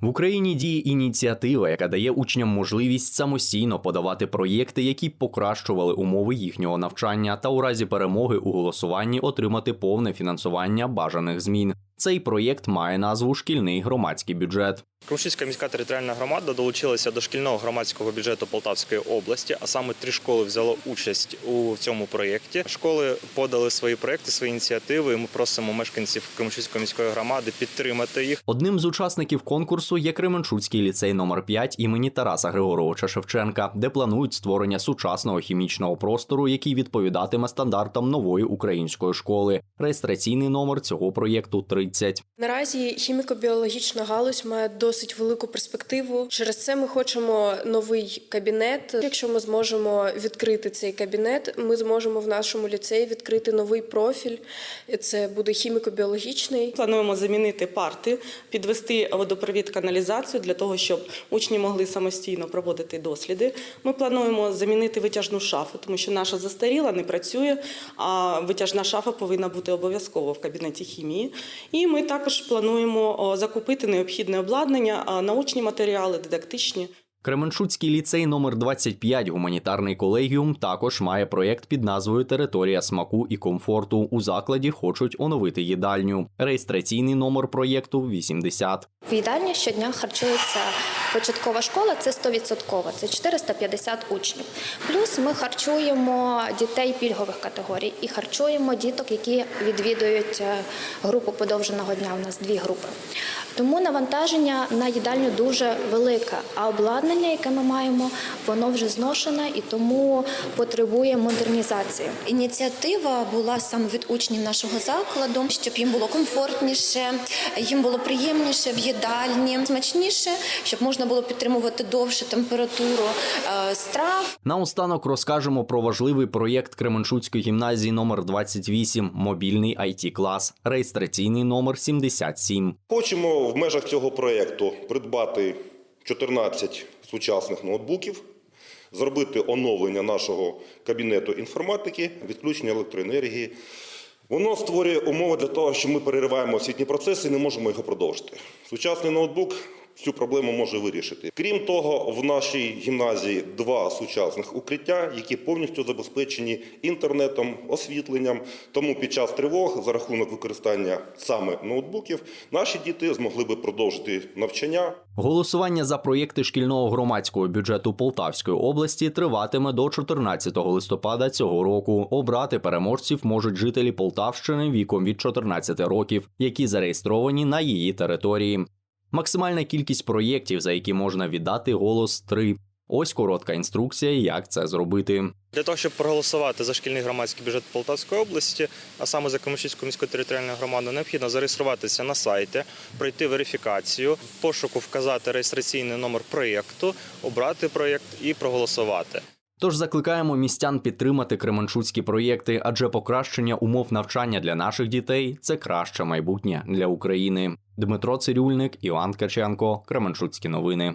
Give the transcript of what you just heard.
В Україні діє ініціатива, яка дає учням можливість самостійно подавати проєкти, які покращували умови їхнього навчання, та у разі перемоги у голосуванні отримати повне фінансування бажаних змін. Цей проєкт має назву Шкільний громадський бюджет. Кременчуцька міська територіальна громада долучилася до шкільного громадського бюджету Полтавської області, а саме три школи взяло участь у цьому проєкті. Школи подали свої проєкти, свої ініціативи. і Ми просимо мешканців Кременчуцької міської громади підтримати їх. Одним з учасників конкурсу є Кременчуцький ліцей номер 5 імені Тараса Григоровича Шевченка, де планують створення сучасного хімічного простору, який відповідатиме стандартам нової української школи. Реєстраційний номер цього проєкту 30. Наразі хіміко-біологічна галузь має досить велику перспективу. Через це ми хочемо новий кабінет. Якщо ми зможемо відкрити цей кабінет, ми зможемо в нашому ліцеї відкрити новий профіль. Це буде хіміко-біологічний. Плануємо замінити парти, підвести водопровід каналізацію для того, щоб учні могли самостійно проводити досліди. Ми плануємо замінити витяжну шафу, тому що наша застаріла, не працює. А витяжна шафа повинна бути обов'язково в кабінеті хімії. І ми також плануємо закупити необхідне обладнання, научні матеріали, дидактичні. Кременчуцький ліцей номер 25 гуманітарний колегіум також має проєкт під назвою Територія смаку і комфорту. У закладі хочуть оновити їдальню. Реєстраційний номер проєкту 80. В їдальні щодня харчується початкова школа, це 100%, це 450 учнів. Плюс ми харчуємо дітей пільгових категорій і харчуємо діток, які відвідують е, групу подовженого дня. У нас дві групи. Тому навантаження на їдальню дуже велике, а обладнання, яке ми маємо, воно вже зношене і тому потребує модернізації. Ініціатива була саме від учнів нашого закладу, щоб їм було комфортніше, їм було приємніше в їдальні, смачніше, щоб можна було підтримувати довше температуру е, страв. Наостанок розкажемо про важливий проєкт Кременчуцької гімназії номер 28 мобільний it клас реєстраційний номер 77. Хочемо в межах цього проєкту придбати 14 сучасних ноутбуків, зробити оновлення нашого кабінету інформатики, відключення електроенергії. Воно створює умови для того, що ми перериваємо освітні процеси і не можемо його продовжити. Сучасний ноутбук цю проблему може вирішити. Крім того, в нашій гімназії два сучасних укриття, які повністю забезпечені інтернетом, освітленням. Тому під час тривог за рахунок використання саме ноутбуків наші діти змогли би продовжити навчання. Голосування за проєкти шкільного громадського бюджету Полтавської області триватиме до 14 листопада цього року. Обрати переможців можуть жителі Полтавщини віком від 14 років, які зареєстровані на її території. Максимальна кількість проєктів, за які можна віддати голос 3. Ось коротка інструкція, як це зробити. Для того, щоб проголосувати за шкільний громадський бюджет Полтавської області, а саме за Кременчуцьку міську територіальну громаду, необхідно зареєструватися на сайті, пройти верифікацію, в пошуку вказати реєстраційний номер проєкту, обрати проєкт і проголосувати. Тож закликаємо містян підтримати кременчуцькі проєкти, адже покращення умов навчання для наших дітей це краще майбутнє для України. Дмитро Цирюльник, Іван Каченко, Кременчуцькі новини.